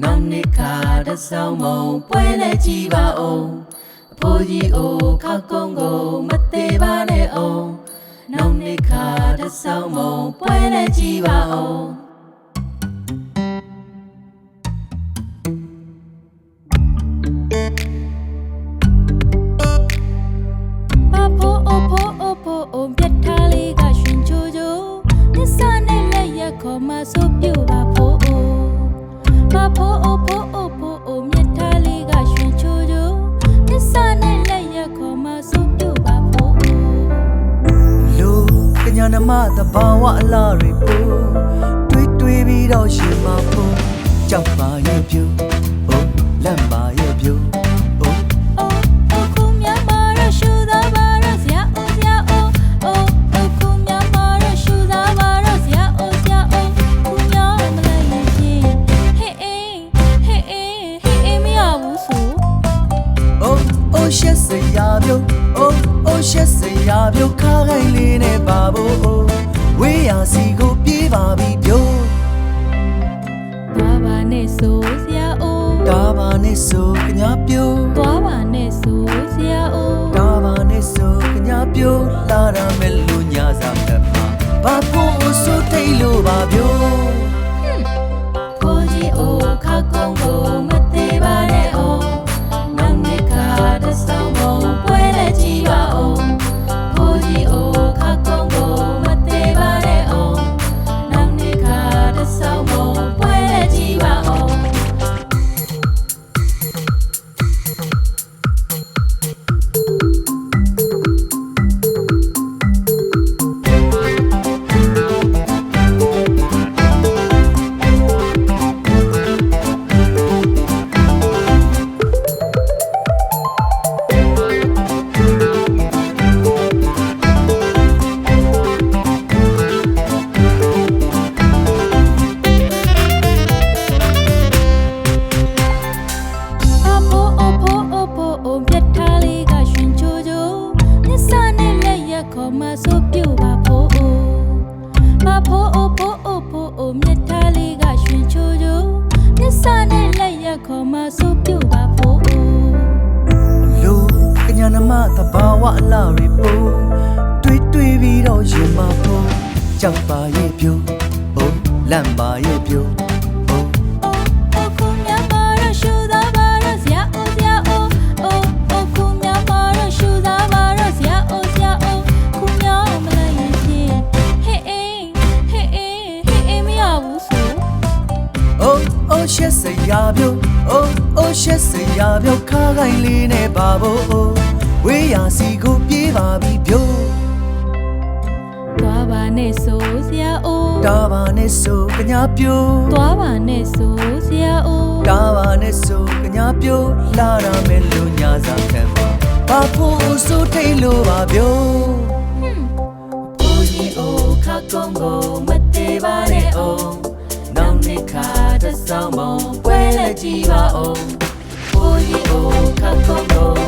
နောက်နှစ်ခါတဆောင်မုံပွဲလက်ကြည့်ပါအောင်အဖိုးကြီးအိုခါကုန်းကိုမသေးပါနဲ့အောင်နောက်နှစ်ခါတဆောင်မုံပွဲလက်ကြည့်ပါအောင် မတဘာဝအလားတွေပူ ရှက်စရာပြူခါခိုင်လေးနဲ့ပါဖို့အိုးဝေးရစီကိုပြေးပါပြီပြူသွားပါနဲ့ဆိုဆရာအိုးဒါပါနဲ့ဆိုကညာပြူသွားပါနဲ့ဆိုဆရာအိုးဒါပါနဲ့ဆိုကညာပြူလာရမယ်လူညာစားဖက်မှာဘာဖို့ဆိုထိတ်လို့ပါပြူ ခေါ်မဆိုပြူပါဖိုးလူကညာနမတဘာဝအလားတွေပူတွေးတွေးပြီးတော့ရင်မဖို့ကြောက်ပါရဲ့ပြူအိုးလန့်ပါရဲ့ပြူအိုးအခုမြတ်မာရရှူသာပါရဆရာအိုဆရာအိုအိုအခုမြတ်မာရရှူသာပါရဆရာအိုဆရာအိုခုမြတ်မလိုက် ရင်ဟေးအေးဟေးအေးဟေးအေးမရဘူးဆိုအိုးအိုးရှက်စရာပြူအိုးအိုးရှက်စရာပြူခါခိုင်လေးနဲ့ပါဖို့အိုးဝေးရစီကိုပြေးပါပြီပြူသွားပါနဲ့ဆိုဆရာအိုဒါပါနဲ့ဆိုကညာပြူသွားပါနဲ့ဆိုဆရာအိုဒါပါနဲ့ဆိုကညာပြူလာရမယ်လူညာစားခံပါဘာဖို့ဆိုထိတ်လို့ပါပြူဖိုးကြီးအိုခါကုန်းကိုမသေးပါနဲ့အောင်နောက်နှစ်ခါ တစ်ဆောင်မွန်ပွဲလက်ကြည့်ပါဦးကိုကြီးအိုခတ်ကုန်